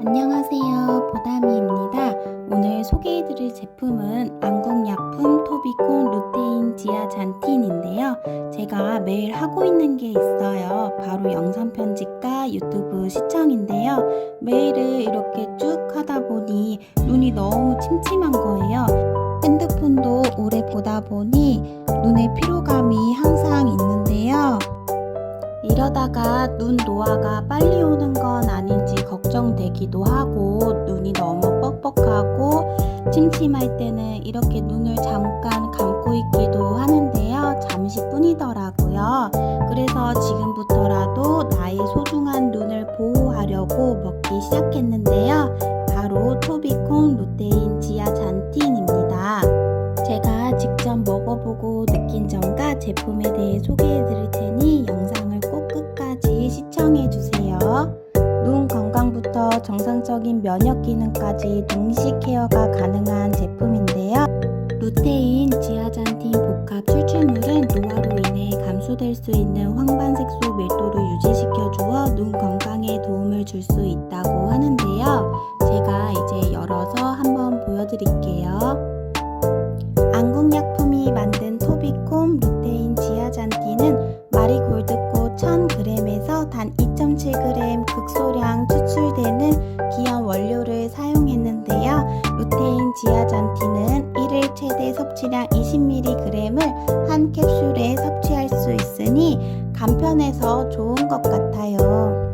안녕하세요. 보담이입니다. 오늘 소개해드릴 제품은 안국약품 토비콘 루테인 지아 잔틴인데요. 제가 매일 하고 있는 게 있어요. 바로 영상 편집과 유튜브 시청인데요. 매일을 이렇게 쭉 하다 보니 눈이 너무 침침한 거예요. 핸드폰도 오래 보다 보니 눈에 피로감이 항상 있는데요. 이러다가 눈 노화가 빨리 오는 건 아닌지 걱정되기도 하고 눈이 너무 뻑뻑하고 침침할 때는 이렇게 눈을 잠깐 감고 있기도 하는데요. 잠시뿐이더라고요. 그래서 지금부터라도 나의 소중한 눈을 보호하려고 먹기 시작했는데요. 바로 토비콘 루테인 지아 잔틴입니다. 제가 직접 먹어보고 느낀 점과 제품에 대해 소개해 드릴 테니 영상을 정상적인 면역 기능까지 동시 케어가 가능한 제품인데요. 루테인 지아잔틴 복합 추출물은 노화로 인해 감소될 수 있는 황반색소 밀도를 유지시켜 주어 눈 건강에 도움을 줄 수 있다고 하는데요. 제가 이제 열어서 한번 보여드릴게요. 안국약품이 만든 토비콤 섭취량 20mg을 한 캡슐에 섭취할 수 있으니 간편해서 좋은 것 같아요.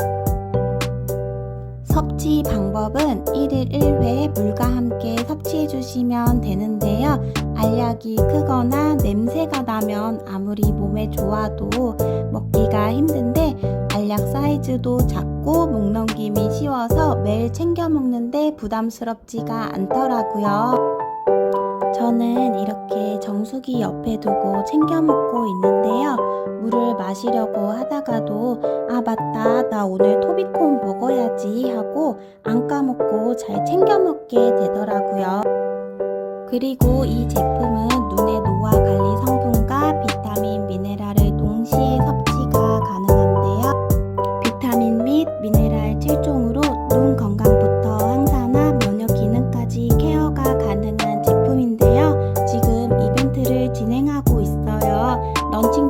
섭취 방법은 1일 1회 물과 함께 섭취해 주시면 되는데요. 알약이 크거나 냄새가 나면 아무리 몸에 좋아도 먹기가 힘든데 알약 사이즈도 작고 목 넘김이 쉬워서 매일 챙겨 먹는데 부담스럽지가 않더라고요. 정수기 옆에 두고 챙겨 먹고 있는데요. 물을 마시려고 하다가도 아 맞다 나 오늘 토비콘 먹어야지 하고 안 까먹고 잘 챙겨 먹게 되더라고요. 그리고 이 제품은 관리 성분 chinh